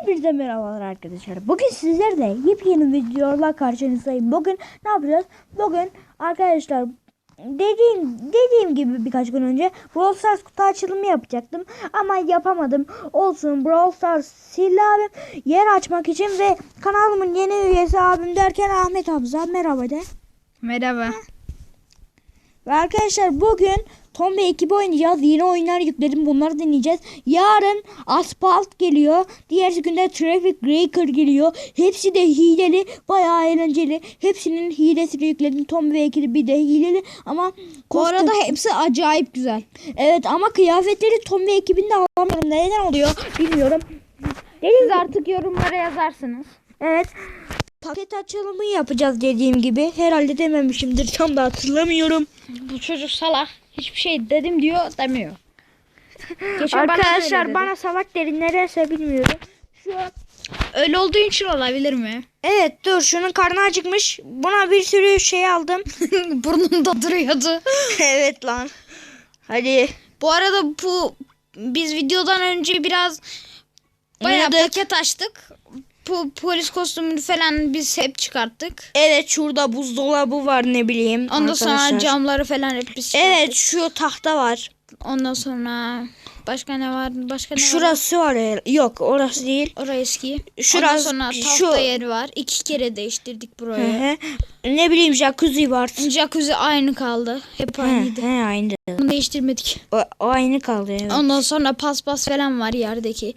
Hepinize merhabalar arkadaşlar. Bugün sizlerle yepyeni videolarla karşınızdayım. Bugün ne yapacağız? Bugün arkadaşlar dediğim dediğim gibi birkaç gün önce Brawl Stars kutu açılımı yapacaktım ama yapamadım. Olsun Brawl Stars Silla abim yer açmak için ve kanalımın yeni üyesi abim derken Ahmet Hamza merhaba de. Merhaba. Ve arkadaşlar bugün Tom ve ekibi oynayacağız. Yeni oyunlar yükledim. Bunları deneyeceğiz. Yarın Asphalt geliyor. Diğer günde Traffic Breaker geliyor. Hepsi de hileli. Bayağı eğlenceli. Hepsinin hilesini yükledim. Tom ve ekibi bir de hileli. Ama Bu arada kostüm- hepsi acayip güzel. Evet ama kıyafetleri Tom ve ekibinde alamıyorum. Neden oluyor bilmiyorum. Siz artık yorumlara yazarsınız. Evet. Paket açılımı yapacağız dediğim gibi. Herhalde dememişimdir. Tam da hatırlamıyorum. Bu çocuk salak. Hiçbir şey dedim diyor demiyor. Geçen bana Arkadaşlar dedi. bana salak derin neresi bilmiyorum. Şu an öyle olduğu için olabilir mi? Evet dur şunun karnı acıkmış. Buna bir sürü şey aldım. Burnumda duruyordu. evet lan. Hadi. Bu arada bu biz videodan önce biraz bayağı Oynadık. paket açtık. Bu polis kostümünü falan biz hep çıkarttık. Evet şurada buzdolabı var ne bileyim. Ondan sonra arkadaşlar. camları falan hep biz çıkarttık. Evet şu tahta var. Ondan sonra başka ne var? Başka ne var? Şurası var. ya. Yok orası değil. Orası eski. Şurası- Ondan sonra şu- tahta yeri var. İki kere değiştirdik Hı burayı. hı. ne bileyim jacuzzi var. Jacuzzi aynı kaldı. Hep He, aynıydı. he, aynı. Bunu değiştirmedik. O, o aynı kaldı evet. Ondan sonra paspas falan var yerdeki.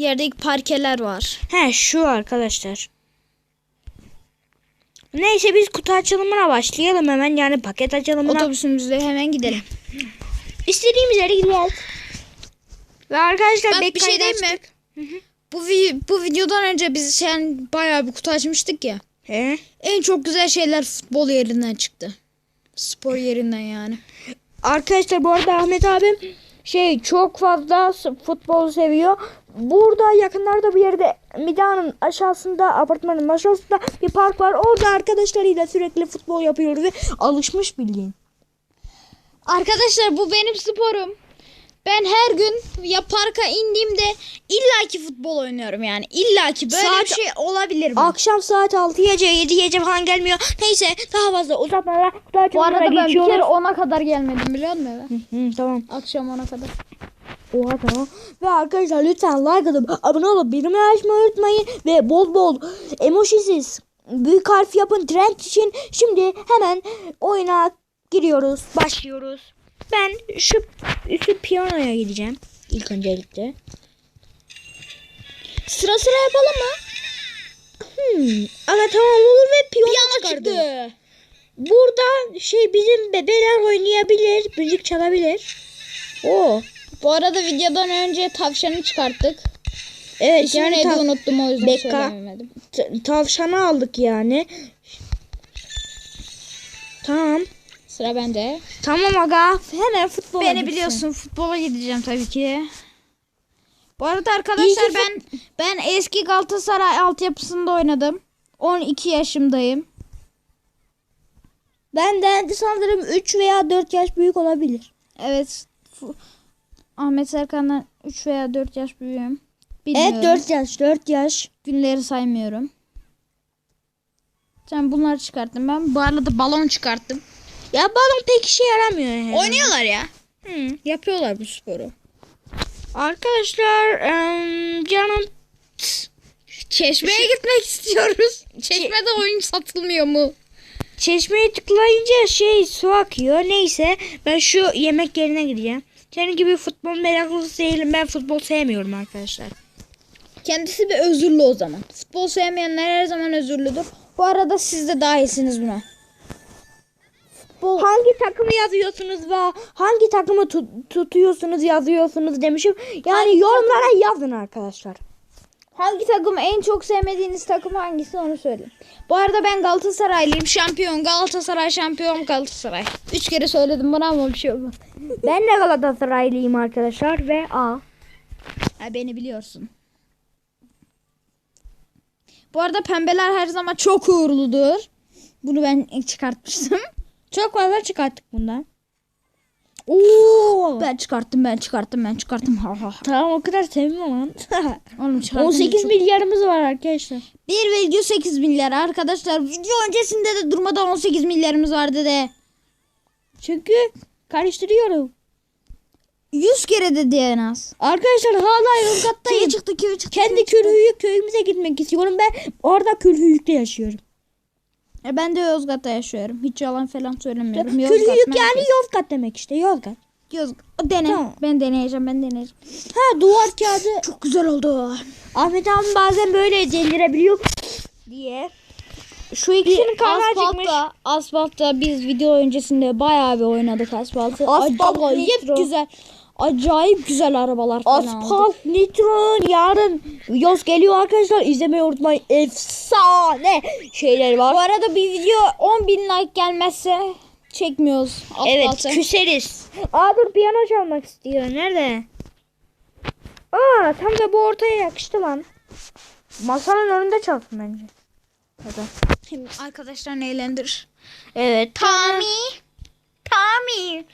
Yerdeki parkeler var. He şu arkadaşlar. Neyse biz kutu açılımına başlayalım hemen yani paket açılımına. Otobüsümüzle hemen gidelim. İstediğimiz yere gidiyoruz. Ve arkadaşlar Bak bir şey diyeyim mi? açtık. Bu, vi- bu videodan önce biz sen bayağı bir kutu açmıştık ya. He. En çok güzel şeyler futbol yerinden çıktı. Spor yerinden yani. Arkadaşlar bu arada Ahmet abim şey çok fazla futbol seviyor. Burada yakınlarda bir yerde Midan'ın aşağısında apartmanın aşağısında bir park var. Orada arkadaşlarıyla sürekli futbol yapıyor ve alışmış bildiğin. Arkadaşlar bu benim sporum. Ben her gün ya parka indiğimde illaki futbol oynuyorum yani. İllaki böyle Saat- bir şey olabilir mi? Akşam saat 6 gece 7 gece falan gelmiyor. Neyse daha fazla uzatmadan kutu Bu açılımına arada ben bir geçiyoruz. kere 10'a kadar gelmedim biliyor musun? eve? Hı, tamam. Akşam 10'a kadar. Oha tamam. Ve arkadaşlar lütfen like atıp abone olup bildirimleri açmayı unutmayın. Ve bol bol emojisiz büyük harf yapın trend için. Şimdi hemen oyuna giriyoruz. Başlıyoruz. Ben şu, şu piyanoya gideceğim. ilk öncelikle. Sıra sıra yapalım mı? Hmm. Ama tamam olur ve piyano, çıkardım. Burada şey bizim bebeler oynayabilir. Müzik çalabilir. Oo. Bu arada videodan önce tavşanı çıkarttık. Evet İsmi yani neydi unuttum o yüzden Bekka. söylemedim. tavşanı aldık yani. Sıra bende. Tamam aga. Hemen futbola Beni gitsin. biliyorsun futbola gideceğim tabii ki. Bu arada arkadaşlar ben ben eski Galatasaray altyapısında oynadım. 12 yaşımdayım. Benden de sanırım 3 veya 4 yaş büyük olabilir. Evet. Ahmet Serkan'dan 3 veya 4 yaş büyüğüm. Bilmiyorum. Evet 4 yaş 4 yaş. Günleri saymıyorum. Sen bunları çıkarttım ben. Bu arada balon çıkarttım. Ya balon pek işe yaramıyor. yani. Oynuyorlar ya. Hı. Yapıyorlar bu sporu. Arkadaşlar em, canım Çeşmeye gitmek istiyoruz. Çeşmede oyun satılmıyor mu? çeşmeye tıklayınca şey su akıyor. Neyse ben şu yemek yerine gideceğim. Senin gibi futbol meraklısı değilim. Ben futbol sevmiyorum arkadaşlar. Kendisi bir özürlü o zaman. Futbol sevmeyenler her zaman özürlüdür. Bu arada siz de dahilsiniz buna. Hangi takımı yazıyorsunuz ve hangi takımı tu- tutuyorsunuz yazıyorsunuz demişim. Yani Hangi yorumlara yazın arkadaşlar. Hangi takım en çok sevmediğiniz takım hangisi onu söyleyin. Bu arada ben Galatasaraylıyım. Şampiyon Galatasaray şampiyon Galatasaray. Üç kere söyledim buna ama bir şey olmaz. Ben de Galatasaraylıyım arkadaşlar ve A. Ha, beni biliyorsun. Bu arada pembeler her zaman çok uğurludur. Bunu ben çıkartmıştım. Çok fazla çıkarttık bundan. Oo. Ben çıkarttım ben çıkarttım ben çıkarttım. Ha ha. Tamam o kadar sevmem lan. Oğlum çıkarttım. 18 çok- milyarımız var arkadaşlar. 1,8 milyar arkadaşlar. Video öncesinde de durmadan 18 milyarımız vardı de. Çünkü karıştırıyorum. 100 kere dedi en az. Arkadaşlar hala Yozgat'tayım. Çıktı kivi çıktı. Kendi Külhüyük köyümüze gitmek istiyorum. Ben orada Külhüyük'te yaşıyorum. E, Ben de Yozgat'ta yaşıyorum. Hiç yalan falan söylemiyorum. Külhüyük merkez. yani Yozgat demek işte Yozgat. Yozgat. Dene. Tamam. Ben deneyeceğim ben deneyeceğim. Ha duvar kağıdı. Çok güzel oldu. Ahmet abi bazen böyle deldirebiliyor diye. Şu ikisinin karnı acıkmış. Asfaltta, biz video öncesinde bayağı bir oynadık asfaltı. Asfalt nitro. güzel. Acayip güzel arabalar falan aldık. Asfalt Nitro yarın yoz geliyor arkadaşlar. İzlemeyi unutmayın. Efsane şeyler var. Bu arada bir video 10 bin like gelmezse çekmiyoruz Evet asfaltı. küseriz. Aa dur piyano çalmak istiyor. Nerede? Aa tam da bu ortaya yakıştı lan. Masanın önünde çalsın bence. Hadi. Hem arkadaşlar eğlendirir. Evet. Tommy. Tommy.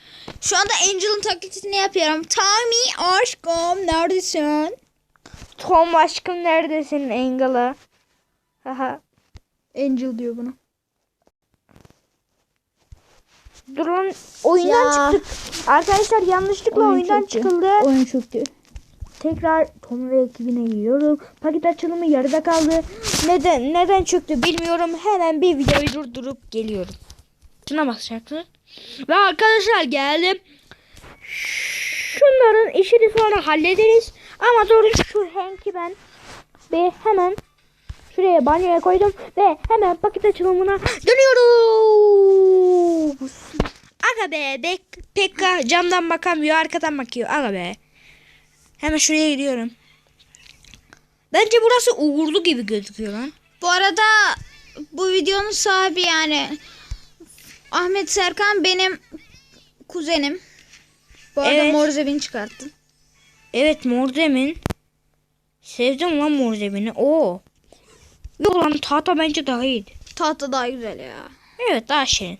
Şu anda Angel'ın taklitini yapıyorum. Tommy aşkım neredesin? Tom aşkım neredesin Engel'a? Haha. Angel diyor buna. Durun oyundan Ya. çıktık. Arkadaşlar yanlışlıkla Oyun oyundan çöktü. çıkıldı. Oyun çöktü. Tekrar Tom ve ekibine giriyorum. Paket açılımı yarıda kaldı. Neden neden çöktü bilmiyorum. Hemen bir videoyu durdurup geliyorum. Şuna basacaktı. Ve arkadaşlar geldim. Şunların işini sonra hallederiz. Ama doğru şu Hank'i ben ve hemen şuraya banyoya koydum ve hemen paket açılımına dönüyoruz. Aga be Bek- Pekka camdan bakamıyor arkadan bakıyor. Aga be. Hemen şuraya gidiyorum. Bence burası uğurlu gibi gözüküyor lan. Bu arada bu videonun sahibi yani Ahmet Serkan benim kuzenim. Bu arada Evet. mor zebini çıkarttım. Evet Morzemin. Sevdim lan Morzemin'i. Oo. Yok lan tahta bence daha iyiydi. Tahta daha güzel ya. Evet daha şirin.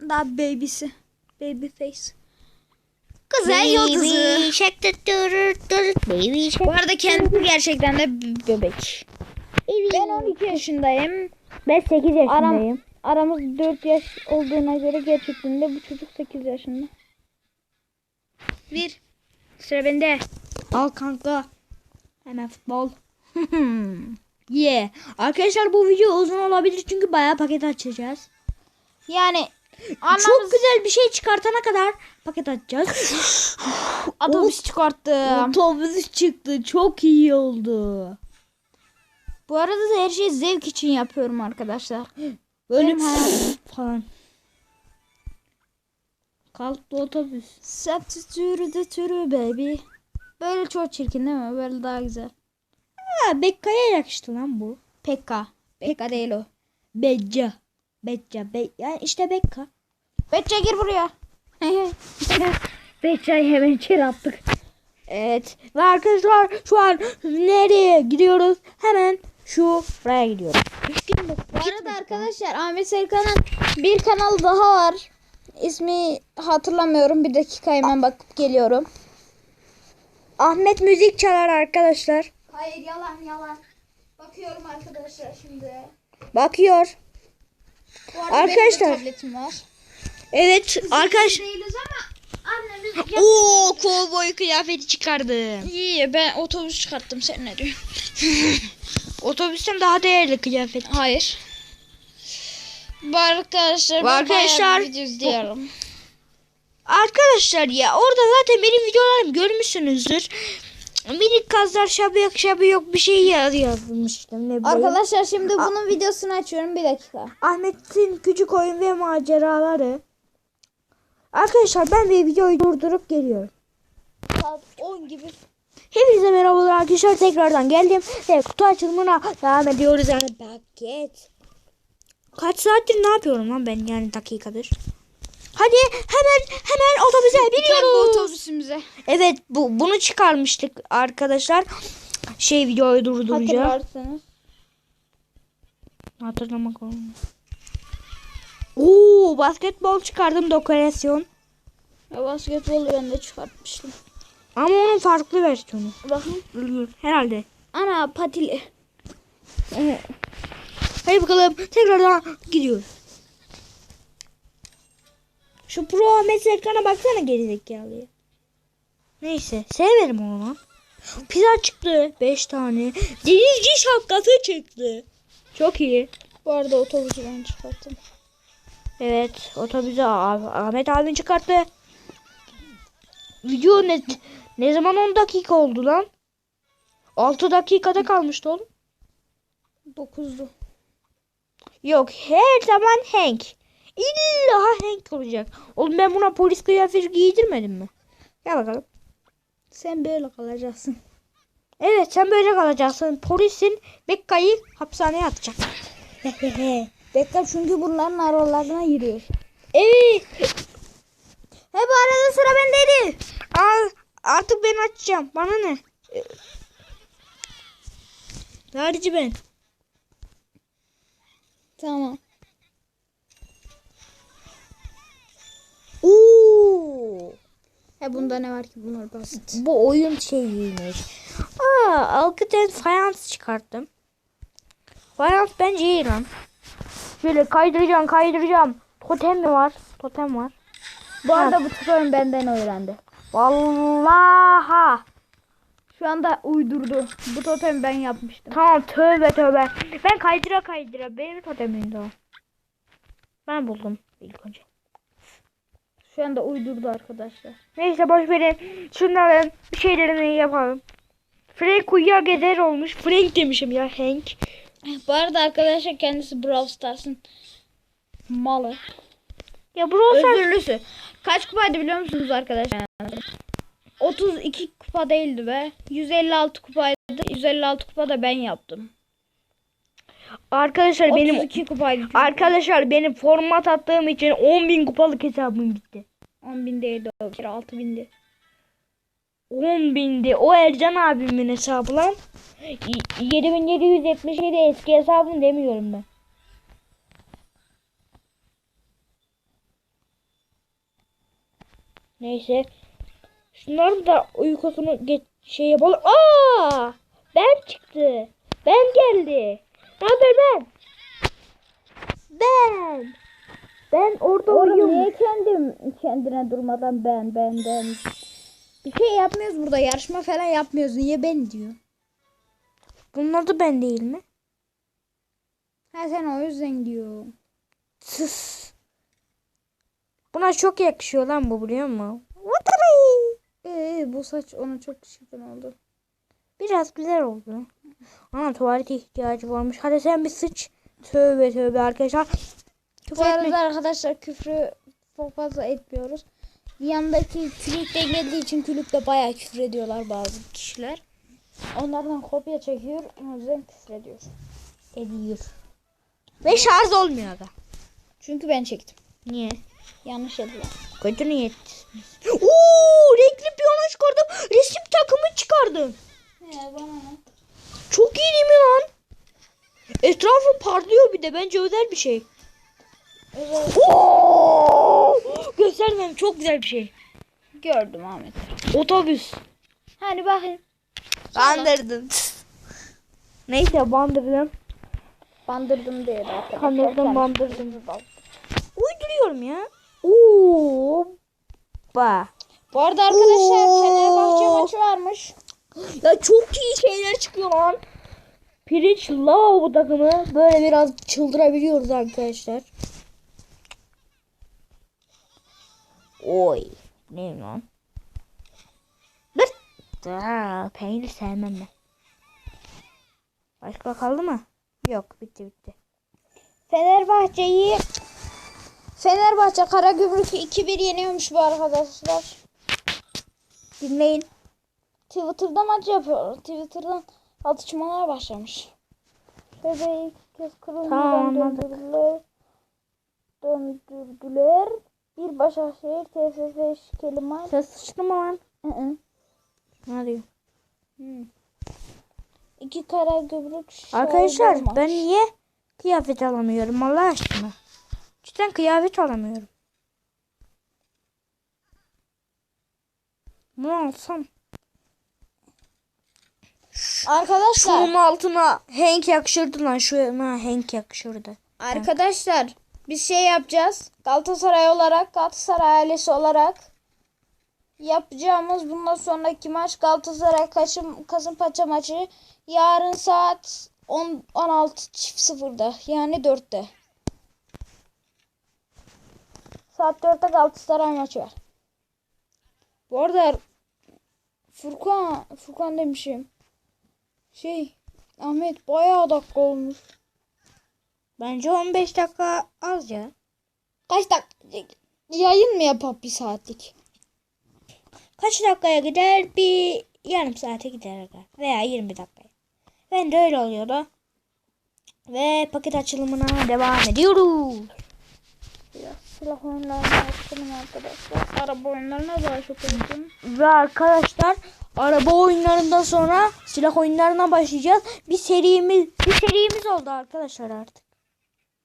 Daha babysi. Baby face. Güzel yıldızı. Baby Bu arada kendisi gerçekten de bebek. Ben 12 yaşındayım. Ben 8 yaşındayım. Aram, aramız 4 yaş olduğuna göre gerçekten de bu çocuk 8 yaşında. Bir. Sıra bende. Al kanka. Hemen futbol. yeah. Arkadaşlar bu video uzun olabilir çünkü bayağı paket açacağız. Yani Çok anamız güzel bir şey çıkartana kadar paket açacağız. otobüs çıkarttım. Otobüs çıktı. Çok iyi oldu. Bu arada da her şeyi zevk için yapıyorum arkadaşlar. Böyle hayatım. falan. Kalktı otobüs. Substitute the türü baby. Böyle çok çirkin değil mi? Böyle daha güzel. Ha Bekka'ya yakıştı lan bu. Pekka. Pekka değil o. Becca. Becca. Be yani işte Bekka. Betçe gir buraya. Becca'yı hemen içeri attık. Evet. Ve arkadaşlar şu an nereye gidiyoruz? Hemen şu buraya gidiyoruz. Bu arada arkadaşlar Ahmet Serkan'ın bir kanal daha var. İsmi hatırlamıyorum. Bir dakika hemen bakıp geliyorum. Ahmet müzik çalar arkadaşlar. Hayır yalan yalan. Bakıyorum arkadaşlar şimdi. Bakıyor. Bu arada Arkadaşlar. benim de tabletim var. Evet arkadaş. Değiliz ama annemiz Oo kovboy kıyafeti çıkardım. İyi ben otobüs çıkarttım sen ne diyorsun? Otobüsten daha değerli kıyafet. Hayır. Bu arkadaşlar Bu ben arkadaşlar- video izliyorum. Arkadaşlar ya orada zaten benim videolarımı görmüşsünüzdür. Minik kazlar şabı yok şabı yok bir şey yaz yazmıştım. Ne. Arkadaşlar şimdi bunun videosunu açıyorum bir dakika. Ahmet'in küçük oyun ve maceraları. Arkadaşlar ben bir videoyu durdurup geliyorum. Saat 10 gibi. Hepinize merhabalar arkadaşlar tekrardan geldim ve kutu açılımına devam ediyoruz yani paket. Kaç saattir ne yapıyorum lan ben yani dakikadır. Hadi hemen hemen otobüse biniyoruz. otobüsümüze. Evet bu bunu çıkarmıştık arkadaşlar. Şey videoyu durdurunca. Hatırlarsınız. Hatırlamak olmuyor. Oo basketbol çıkardım dekorasyon. Ya basketbolu ben de çıkartmıştım. Ama onun farklı versiyonu. Bakın. Herhalde. Ana patili. Hadi bakalım tekrardan gidiyoruz. Şu Pro Ahmet ekrana baksana gerizekalıya. Neyse sevmedim onu. Pizza çıktı 5 tane. Denizci şapkası çıktı. Çok iyi. Bu arada otobüsü ben çıkarttım. Evet otobüse Ah- Ahmet abin çıkarttı. Video ne, ne zaman 10 dakika oldu lan? 6 dakikada kalmıştı oğlum. 9'du. Yok her zaman Hank. İlla Hank olacak. Oğlum ben buna polis kıyafeti giydirmedim mi? Gel bakalım. Sen böyle kalacaksın. Evet sen böyle kalacaksın. Polisin Bekka'yı hapishaneye atacak. Bekle çünkü bunların aralarına giriyor. evet. He bu arada sıra bendeydi. Al, artık ben açacağım. Bana ne? Harici ben. Tamam. Oo. He bunda ne var ki bunlar basit. Bu oyun şeyiymiş. Aa, Alkıten fayans çıkarttım. Fayans bence iyi lan. Şöyle kaydıracağım kaydıracağım. Totem mi var? Totem var. Bu arada bu tutarım benden öğrendi. Vallaha. Şu anda uydurdu. Bu totemi ben yapmıştım. Tamam tövbe tövbe. Ben kaydıra kaydıra. Benim totemimdi o. Ben buldum ilk önce. Şu anda uydurdu arkadaşlar. Neyse boş verin. Şunların bir şeylerini yapalım. Frank uyuya gezer olmuş. Frank demişim ya Hank. Bu arada arkadaşlar kendisi Brawl Stars'ın malı. Ya Brawl Stars- Özürlüsü. Kaç kupaydı biliyor musunuz arkadaşlar? 32 kupa değildi be. 156 kupaydı. 156 kupa da ben yaptım. Arkadaşlar benim 32 kupaydı. arkadaşlar benim format attığım için 10.000 kupalık hesabım gitti. 10.000 değildi o. Bir kere 6.000'di. 10.000'di. O Ercan abimin hesabı lan. Y- 7777 eski hesabım demiyorum ben. Neyse. Şunların da uykusunu geç şey yapalım. Aa! Ben çıktı. Ben geldi. Ne haber ben? Ben. Ben orada Oğlum uyuyorum. niye kendim kendine durmadan ben ben ben. Bir şey yapmıyoruz burada. Yarışma falan yapmıyoruz. Niye ben diyor. Bunun adı ben değil mi? Ha sen o yüzden diyor. Sus. Buna çok yakışıyor lan bu biliyor musun? Bu saç ona çok şirin oldu. Biraz güzel oldu. Ana tuvalete ihtiyacı varmış. Hadi sen bir sıç. Tövbe tövbe arkadaşlar. Bu Küfür etme. arada arkadaşlar küfrü çok fazla etmiyoruz. Yanındaki külükte geldiği için külükte bayağı küfür ediyorlar bazı kişiler. Onlardan kopya çekiyor. O yüzden küfür ediyor. Ediyor. Ve şarj olmuyor aga. Çünkü ben çektim. Niye? Yanlış ediyor. Kötü niyet. Oo, renkli piyano çıkardım. Resim takımı çıkardım. He bana ne? Çok iyi değil mi lan? Etrafı parlıyor bir de. Bence özel bir şey. Evet. Oo! Göstermem çok güzel bir şey. Gördüm Ahmet. Otobüs. Hani bakayım. Bandırdın. Neyse bandırdım. Bandırdım diye de. Kandırdım bandırdım. Uyduruyorum ya. Ba. Bu arada arkadaşlar Oo. Fenerbahçe maçı varmış. Ya çok iyi şeyler çıkıyor lan. Pirinç Lavabo takımı böyle biraz çıldırabiliyoruz arkadaşlar. Oy. Ne lan? Aa, peynir sevmem ben. Başka kaldı mı? Yok bitti bitti. Fenerbahçe'yi Fenerbahçe Karagümrük 2-1 yeniyormuş bu arkadaşlar. Dinleyin. Twitter'da maç yapıyor. Twitter'dan atışmalar başlamış. İlk kez kırılmadan Tamam, döndürdüler. Döndürdüler. Bir Başakşehir TFF şikeli maç. Ses sıçtı mı lan? Hı hı. Ne diyor? İki Karagümrük Arkadaşlar şalvar maç. ben niye kıyafet alamıyorum Allah aşkına? Cidden kıyafet alamıyorum. Bunu alsam. Arkadaşlar Şunun altına Hank yakışırdı lan. Şuna Hank yakışırdı. Arkadaşlar biz şey yapacağız. Galatasaray olarak Galatasaray ailesi olarak yapacağımız bundan sonraki maç Galatasaray Kasım, Kasımpaşa maçı yarın saat 10 16 çift sıfırda yani 4'te. Saat 4'te Galatasaray maçı var. Bu arada Furkan Furkan demişim. Şey Ahmet bayağı dakika olmuş. Bence 15 dakika az ya. Kaç dakika yayın mı yapıp bir saatlik? Kaç dakikaya gider? Bir yarım saate gider aga. veya 20 dakikaya. Ben de öyle oluyordu. Ve paket açılımına devam ediyoruz. Silah oyunlarına bakalım arkadaşlar. Araba oyunlarına daha çok oynuyorum. Ve arkadaşlar araba oyunlarından sonra silah oyunlarına başlayacağız. Bir serimiz bir serimiz oldu arkadaşlar artık.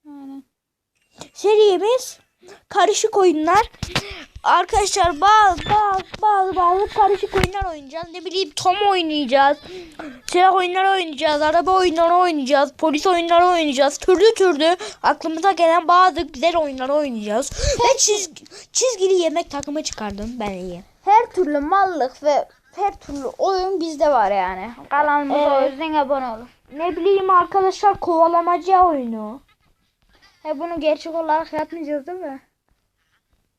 Aynen. Serimiz karışık oyunlar. Arkadaşlar bazı bazı bazı bazı karışık oyunlar oynayacağız. Ne bileyim Tom oynayacağız. Silah oyunları oynayacağız. Araba oyunları oynayacağız. Polis oyunları oynayacağız. Türlü türlü aklımıza gelen bazı güzel oyunları oynayacağız. Ve çizgi, çizgili yemek takımı çıkardım. Ben iyi. Her türlü mallık ve her türlü oyun bizde var yani. Kanalımıza o Evet. yüzden abone olun. Ne bileyim arkadaşlar kovalamaca oyunu. He bunu gerçek olarak yapmayacağız değil mi?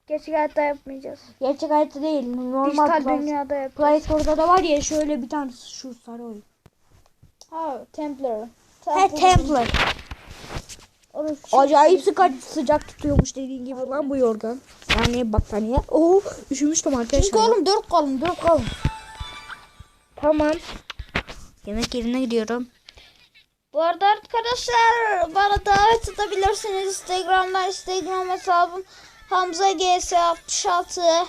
Gerçek hayatta yapmayacağız. Gerçek hayatta değil. Normal Dijital Play, dünyada yap. Play Store'da da var ya şöyle bir tane şu sarı oyun. Ha Templar. He Templar. Acayip sıcak, sıcak tutuyormuş dediğin gibi lan bu yorgan. Yani battaniye. Oo üşümüştüm arkadaşlar. Çünkü oğlum dört kalın dört kalın. Tamam. Yemek yerine gidiyorum. Bu arada arkadaşlar bana davet edebilirsiniz. Instagram'dan Instagram hesabım Hamza GS66.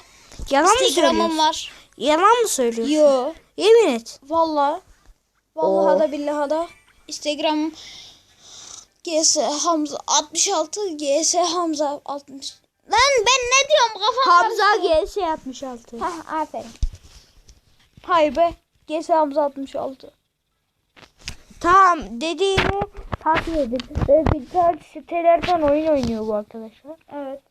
Yalan mı söylüyorsun? var. Yalan mı söylüyorsun? Yo. Yemin et. Vallahi. Vallahi Oo. da billahi da. Instagram GS Hamza 66 GS Hamza 60. Lan ben ne diyorum kafam Hamza. GS 66. Hah aferin. Hayır be. GS Hamza 66. Tamam dediğini takip edin. Ve bir tane sitelerden oyun oynuyor bu arkadaşlar. Evet.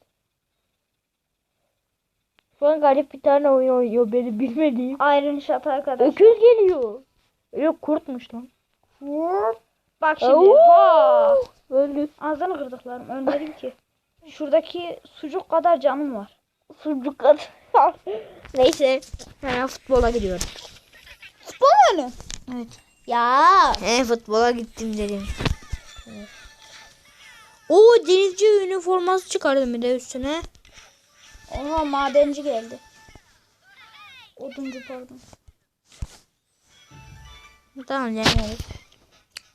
Şu an garip bir tane oyun oynuyor benim bilmediğim. Iron Shot arkadaş. Öküz geliyor. Yok kurtmuş lan. Bak şimdi. Oo. Ha. Öldü. Ağzını kırdıklarım. Ölmedim ki. Şuradaki sucuk kadar canım var. Sucuk kadar. Neyse. Ben futbola gidiyorum. Futbol mu? Evet. Ya. He futbola gittim dedim. Oo denizci üniforması çıkardım bir de üstüne. Oha madenci geldi. Oduncu pardon. Tamam deniyoruz.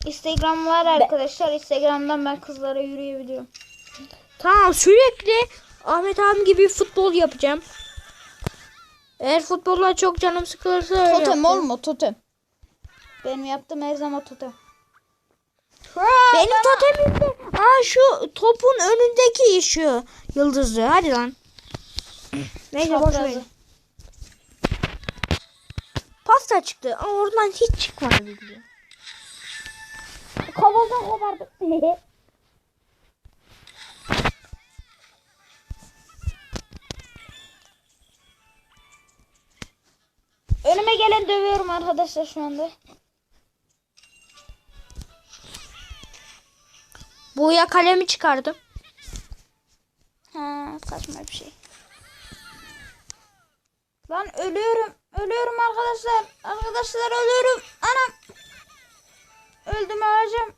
Instagram var arkadaşlar. Instagram'dan ben kızlara yürüyebiliyorum. Tamam sürekli Ahmet abim gibi futbol yapacağım. Eğer futbolla çok canım sıkılırsa Totem yapacağım. oğlum o totem. Benim yaptığım her zaman totem. Benim totemim de aa şu topun önündeki şu yıldızlı. Hadi lan. Neyse boş ver. Çaprazı. Pasta çıktı ama oradan hiç çıkmadı diyor. Kafasını kopardım. Önüme gelen dövüyorum arkadaşlar şu anda. Boya kalemi çıkardım. Ha saçma bir şey. Lan ölüyorum. Ölüyorum arkadaşlar. Arkadaşlar ölüyorum. Anam. Öldüm öleceğim.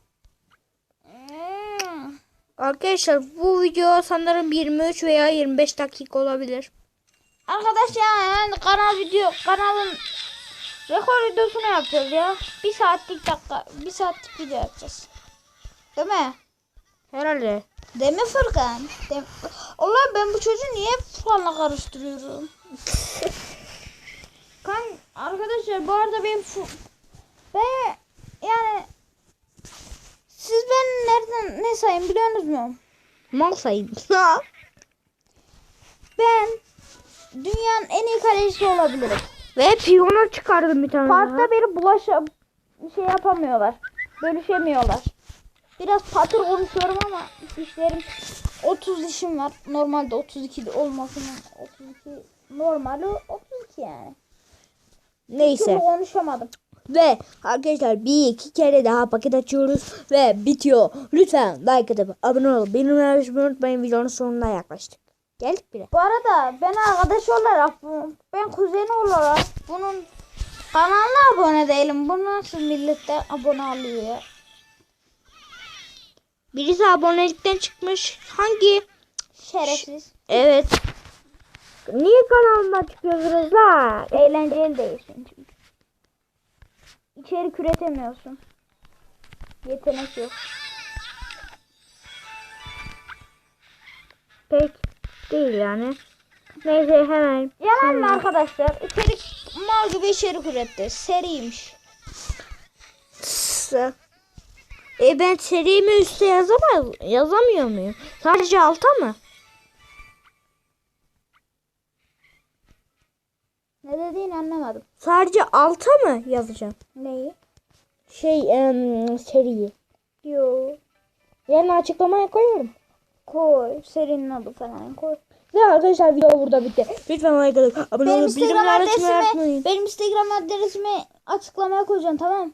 Hmm. Arkadaşlar bu video sanırım 23 veya 25 dakika olabilir. Arkadaşlar yani kanal video kanalın rekor videosunu yapacağız ya. Bir saatlik dakika bir saatlik video yapacağız. Değil mi? Herhalde. Değil mi Furkan? Değil mi? Allah ben bu çocuğu niye Furkan'la karıştırıyorum? kan arkadaşlar bu arada benim fu ben yani siz ben nereden ne sayın biliyorsunuz mu? Mal sayın. Ben dünyanın en iyi kalecisi olabilirim. Ve piyano çıkardım bir tane Parkta biri bulaşa şey yapamıyorlar. Bölüşemiyorlar. Biraz patır konuşuyorum ama dişlerim 30 dişim var. Normalde 32 de olmasının 32 normali 32 yani. Neyse. Türlü konuşamadım. Ve arkadaşlar bir iki kere daha paket açıyoruz ve bitiyor. Lütfen like atıp abone olup bildirimleri açmayı unutmayın. Videonun sonuna yaklaştık. Geldik bile. Bu arada ben arkadaş olarak ben kuzeni olarak bunun kanalına abone değilim. Bu nasıl millette abone alıyor ya? Birisi abonelikten çıkmış. Hangi? Şerefsiz. Evet. Niye kanalıma çıkıyorsunuz la? Eğlenceli değilsin çünkü. İçerik üretemiyorsun. Yetenek yok. Pek değil yani. Neyse hemen. Yalan mı arkadaşlar? İçerik mal gibi içerik üretti. Seriymiş. E ben serimi üstte yazamaz, yazamıyor muyum? Sadece alta mı? Ne dediğini anlamadım. Sadece alta mı yazacağım? Neyi? Şey em, seriyi. Yo. Yarın açıklamaya koyuyorum. Koy. Serinin adı falan koy. Ve arkadaşlar video burada bitti. Lütfen like atıp abone olup Instagram bildirimleri açmayı adresimi, unutmayın. benim Instagram adresimi açıklamaya koyacaksın tamam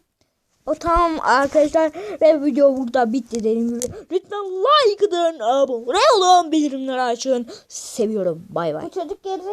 O tamam arkadaşlar ve video burada bitti dediğim gibi. Lütfen like atın, abone olun, bildirimleri açın. Seviyorum. Bay bay. Bu çocuk gerizekalı.